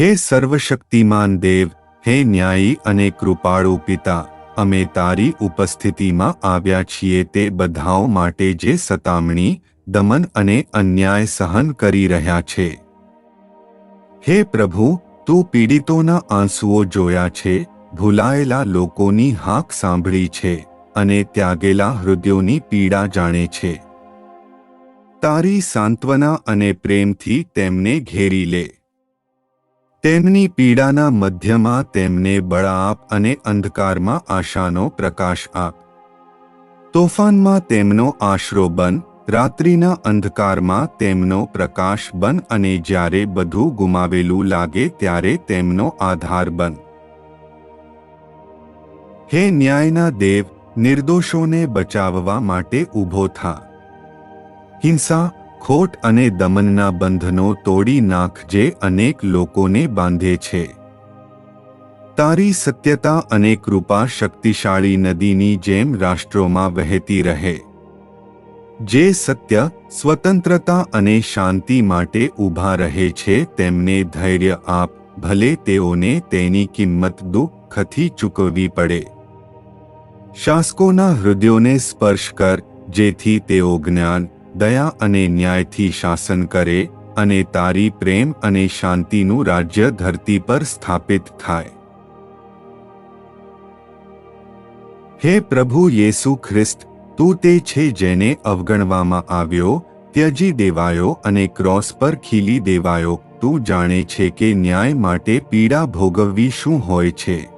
હે સર્વશક્તિમાન દેવ, હે ન્યાયી અને કૃપાળુ પિતા, અમે તારી ઉપસ્થિતિમાં આવ્યા છીએ તે બધાઓ માટે જે સતામણી, દમન અને અન્યાય સહન કરી રહ્યા છે. હે પ્રભુ, તું પીડિતોના આંસુઓ જોયા છે, ભૂલાયેલા લોકોની હાક સાંભળી છે, અને ત્યાગેલા હૃદયોની પીડા જાણે છે. તારી સાંત્વના અને પ્રેમથી તેમને ઘેરી લે. તેમની પીડાના મધ્યમાં તેમને બળ આપ અને અંધકારમાં આશાનો પ્રકાશ આપ તોફાનમાં તેમનો આશરો બન, રાત્રિના અંધકારમાં તેમનો પ્રકાશ બન અને જ્યારે બધું ગુમાવેલું લાગે ત્યારે તેમનો આધાર બન. હે ન્યાયના દેવ, નિર્દોષોને બચાવવા માટે ઊભો થા. હિંસા ખોટ અને દમનના બંધનો તોડી નાખ જે અનેક લોકોને બાંધે છે. તારી સત્યતા અને કૃપા શક્તિશાળી નદીની જેમ રાષ્ટ્રોમાં વહેતી રહે. જે સત્ય, સ્વતંત્રતા અને શાંતિ માટે ઊભા રહે છે તેમને ધૈર્ય આપ, ભલે તેઓને તેની કિંમત દુઃખથી ચૂકવવી પડે. શાસકોના હૃદયોને સ્પર્શ કર, જેથી તેઓ જ્ઞાન દયા અને ન્યાયથી શાસન કરે અને તારી પ્રેમ અને શાંતિનું રાજ્ય ધરતી પર સ્થાપિત થાય. હે પ્રભુ યેસુ ખ્રિસ્ત, તું તે છે જેને અવગણવામાં આવ્યો, ત્યજી દેવાયો અને ક્રોસ પર ખીલી દેવાયો, તું જાણે છે કે ન્યાય માટે પીડા ભોગવવી શું હોય છે?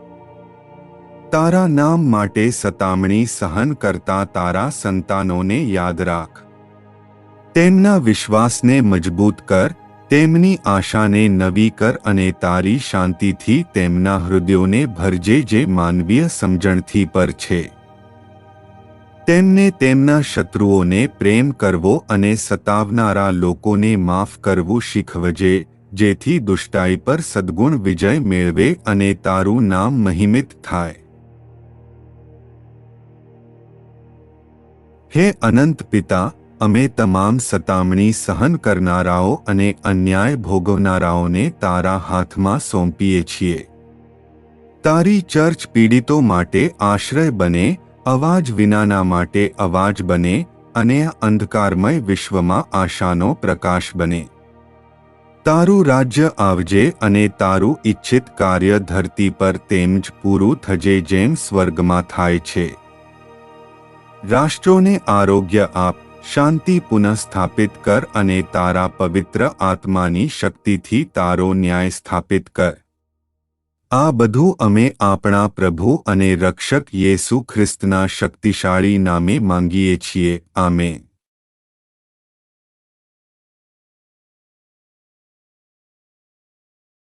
તારા નામ માટે સતામણી સહન કરતા તારા સંતાનોને યાદ રાખ. તેમના વિશ્વાસને મજબૂત કર, તેમની આશાને નવી કર અને તારી શાંતિથી તેમના હૃદયોને ભરજે જે માનવીય સમજણથી પર છે. તેમને તેમના શત્રુઓને પ્રેમ કરવો અને સતાવનારા લોકોને માફ કરવું શીખવજે, જેથી દુષ્ટાઈ પર સદ્ગુણ વિજય મેળવે અને તારું નામ મહિમિત થાય. હે અનંત પિતા અમે તમામ સતામણી સહન કરનારાઓ અને અન્યાય ભોગવનારાઓને તારા હાથમાં સોંપીએ છીએ. તારી ચર્ચ પીડિતો માટે આશ્રય બને, અવાજ વિનાના માટે અવાજ બને અને અંધકારમય વિશ્વમાં આશાનો પ્રકાશ બને. તારું રાજ્ય આવજે અને તારું ઇચ્છિત કાર્ય ધરતી પર તેમ જ પૂરું થજે જેમ સ્વર્ગમાં થાય છે. રાષ્ટ્રોને આરોગ્ય આપ શાંતિ પુનઃસ્થાપિત કર અને તારા પવિત્ર આત્માની શક્તિથી તારો ન્યાય સ્થાપિત કર. આ બધું અમે આપણા પ્રભુ અને રક્ષક યેસુ ખ્રિસ્તના શક્તિશાળી નામે માંગીએ છીએ. આમેન.